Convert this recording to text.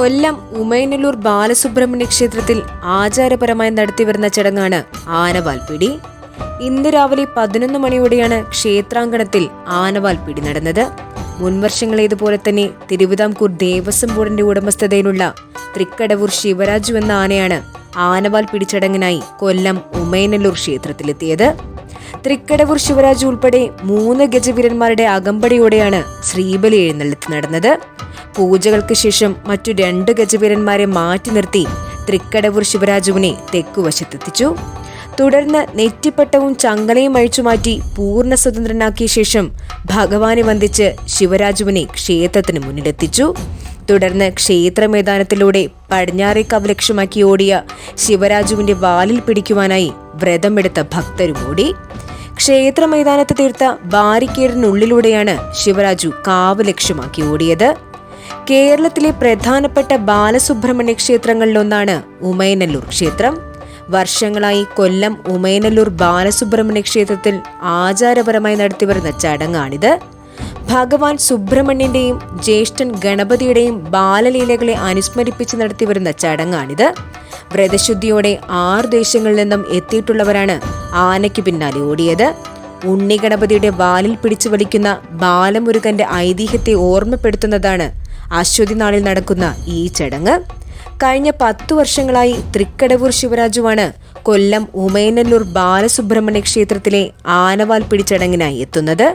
കൊല്ലം ഉമയനല്ലൂർ ബാലസുബ്രഹ്മണ്യ ക്ഷേത്രത്തിൽ ആചാരപരമായി നടത്തിവരുന്ന ചടങ്ങാണ് ആനവാൽപിടി. ഇന്ന് രാവിലെ പതിനൊന്ന് മണിയോടെയാണ് ക്ഷേത്രാങ്കണത്തിൽ ആനവാൽപിടി നടന്നത്. മുൻവർഷങ്ങളേതുപോലെ തന്നെ തിരുവിതാംകൂർ ദേവസ്വം ബോർഡിന്റെ ഉടമസ്ഥതയിലുള്ള തൃക്കടവൂർ ശിവരാജു എന്ന ആനയാണ് ആനവാൽ പിടിച്ചടങ്ങിനായി കൊല്ലം ഉമയനല്ലൂർ ക്ഷേത്രത്തിലെത്തിയത്. തൃക്കടവൂർ ശിവരാജ് ഉൾപ്പെടെ മൂന്ന് ഗജവീരന്മാരുടെ അകമ്പടിയോടെയാണ് ശ്രീബലി എഴുന്നള്ളത്ത് നടന്നത്. പൂജകൾക്ക് ശേഷം മറ്റു രണ്ട് ഗജവീരന്മാരെ മാറ്റി നിർത്തി തൃക്കടവൂർ ശിവരാജുവിനെ തെക്കുവശത്തെത്തിച്ചു. തുടർന്ന് നെറ്റിപ്പട്ടവും ചങ്ങലയും അഴിച്ചുമാറ്റി പൂർണ സ്വതന്ത്രനാക്കിയ ശേഷം ഭഗവാനെ വന്ദിച്ച് ശിവരാജുവിനെ ക്ഷേത്രത്തിന് മുന്നിലെത്തിച്ചു. തുടർന്ന് ക്ഷേത്ര മൈതാനത്തിലൂടെ പടിഞ്ഞാറേക്കാവ് ലക്ഷ്യമാക്കി ഓടിയ ശിവരാജുവിന്റെ വാലിൽ പിടിക്കുവാനായി വ്രതമെടുത്ത ഭക്തരും ഓടി ക്ഷേത്ര മൈതാനത്ത് തീർത്ത ബാരിക്കേഡിനുള്ളിലൂടെയാണ് ശിവരാജു കാവ് ലക്ഷ്യമാക്കി ഓടിയത്. കേരളത്തിലെ പ്രധാനപ്പെട്ട ബാലസുബ്രഹ്മണ്യ ക്ഷേത്രങ്ങളിലൊന്നാണ് ഉമയനല്ലൂർ ക്ഷേത്രം. വർഷങ്ങളായി കൊല്ലം ഉമയനല്ലൂർ ബാലസുബ്രഹ്മണ്യ ക്ഷേത്രത്തിൽ ആചാരപരമായി നടത്തിവരുന്ന ചടങ്ങാണിത്. ഭഗവാൻ സുബ്രഹ്മണ്യന്റെയും ജ്യേഷ്ഠൻ ഗണപതിയുടെയും ബാലലീലകളെ അനുസ്മരിപ്പിച്ച് നടത്തിവരുന്ന ചടങ്ങാണിത്. വ്രതശുദ്ധിയോടെ ആറ് ദേശങ്ങളിൽ നിന്നും എത്തിയിട്ടുള്ളവരാണ് ആനയ്ക്ക് പിന്നാലെ ഓടിയത്. ഉണ്ണി ഗണപതിയുടെ വാലിൽ പിടിച്ചു വലിക്കുന്ന ബാലമുരുകന്റെ ഐതിഹ്യത്തെ ഓർമ്മപ്പെടുത്തുന്നതാണ് അശ്വതി നാളിൽ നടക്കുന്ന ഈ ചടങ്ങ്. കഴിഞ്ഞ പത്തു വർഷങ്ങളായി തൃക്കടവൂർ ശിവരാജുവാണ് കൊല്ലം ഉമയനല്ലൂർ ബാലസുബ്രഹ്മണ്യ ക്ഷേത്രത്തിലെ ആനവാൽ പിടിച്ചടങ്ങിനായി എത്തുന്നത്.